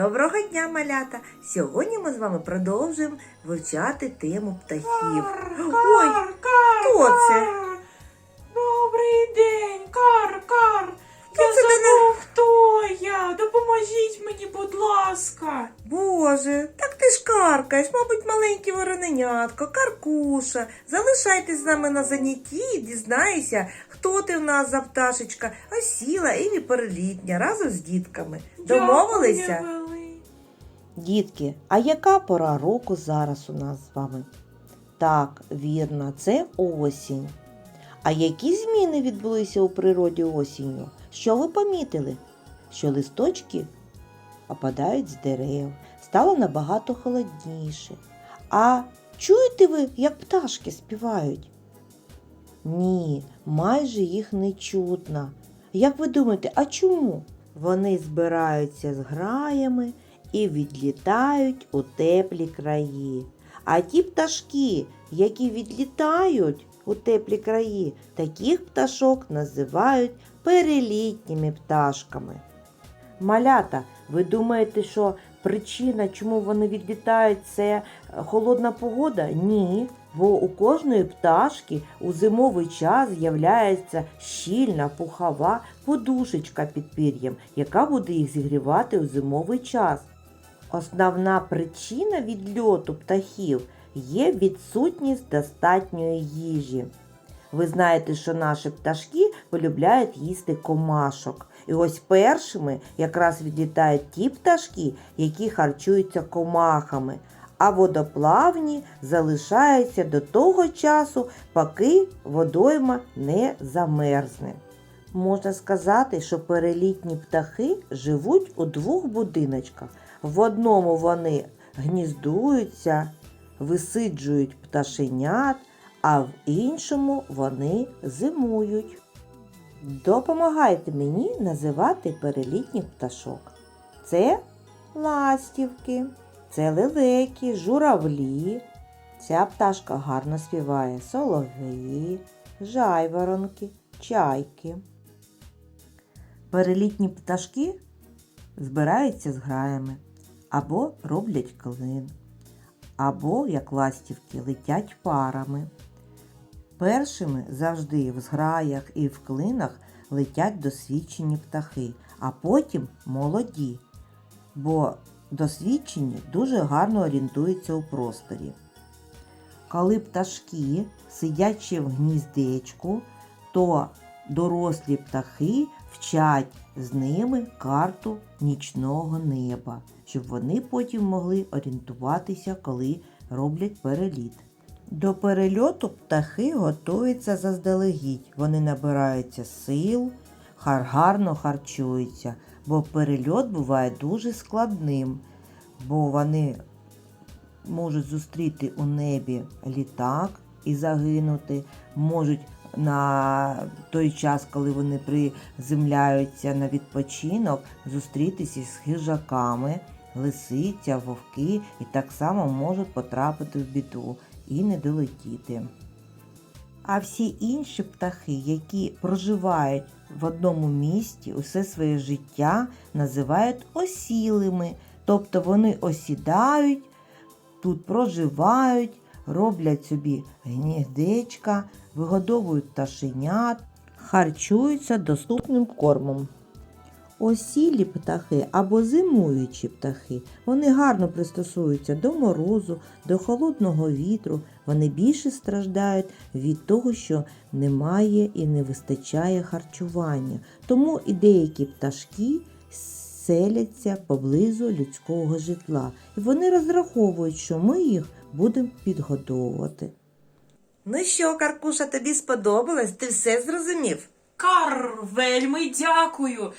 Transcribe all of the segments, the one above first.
Доброго дня, малята! Сьогодні ми з вами продовжуємо вивчати тему птахів. Ой, хто це? Добрий день, кар, кар. Хто Я забув, хто я. Допоможіть мені, будь ласка. Боже, так ти ж каркаєш, мабуть, маленьке вороненятко, каркуша. Залишайтесь з нами на занятті і дізнайся, хто ти в нас за пташечка, осіла і перелітня разом з дітками. Домовилися? Дітки, а яка пора року зараз у нас з вами? Так, вірно, це осінь. А які зміни відбулися у природі осінню? Що ви помітили? Що листочки опадають з дерев, стало набагато холодніше. А чуєте ви, як пташки співають? Ні, майже їх не чутно. Як ви думаєте, а чому? Вони збираються з граями і відлітають у теплі краї. А ті пташки, які відлітають у теплі краї, таких пташок називають перелітніми пташками. Малята, ви думаєте, що причина, чому вони відлітають, це е, холодна погода? Ні. Бо у кожної пташки у зимовий час з'являється щільна пухова подушечка під пір'ям, яка буде їх зігрівати у зимовий час. Основна причина відльоту птахів є відсутність достатньої їжі. Ви знаєте, що наші пташки полюбляють їсти комашок. І ось першими якраз відлітають ті пташки, які харчуються комахами, а водоплавні залишаються до того часу, поки водойма не замерзне. Можна сказати, що перелітні птахи живуть у двох будиночках. В одному вони гніздуються, висиджують пташенят, а в іншому вони зимують. Допомагайте мені називати перелітніх пташок. Це ластівки, це лелеки, журавлі. Ця пташка гарно співає солов'ї, жайворонки, чайки. Перелітні пташки збираються з граями або роблять клин, або, як ластівки, летять парами. Першими завжди в зграях і в клинах летять досвідчені птахи, а потім молоді, бо досвідчені дуже гарно орієнтуються у просторі. Коли пташки сидять ще в гніздечку, то дорослі птахи вчать з ними карту нічного неба, щоб вони потім могли орієнтуватися, коли роблять переліт. До перельоту птахи готуються заздалегідь. Вони набираються сил, гарно харчуються, бо перельот буває дуже складним, бо вони можуть зустріти у небі літак і загинути, можуть на той час, коли вони приземляються на відпочинок, зустрітися з хижаками, лисиця, вовки і так само можуть потрапити в біду і не долетіти. А всі інші птахи, які проживають в одному місті усе своє життя, називають осілими, тобто вони осідають, тут проживають, роблять собі гніздечка, вигодовують пташенят, харчуються доступним кормом. Осілі птахи або зимуючі птахи, вони гарно пристосуються до морозу, до холодного вітру, вони більше страждають від того, що немає і не вистачає харчування. Тому і деякі пташки селяться поблизу людського житла. І вони розраховують, що ми їх будемо підгодовувати. Ну що, Каркуша, тобі сподобалось? Ти все зрозумів? Кар, вельми дякую.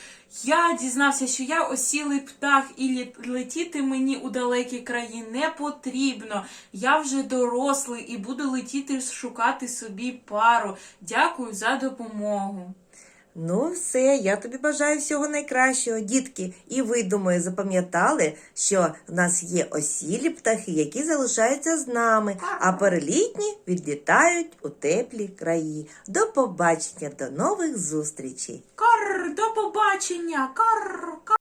Я дізнався, що я осілий птах і летіти мені у далекі краї не потрібно. Я вже дорослий і буду летіти шукати собі пару. Дякую за допомогу. Ну, все, я тобі бажаю всього найкращого, дітки. І ви, думаю, запам'ятали, що в нас є осілі птахи, які залишаються з нами, а перелітні відлітають у теплі краї. До побачення, до нових зустрічей! Кар, до побачення! Кар, кар.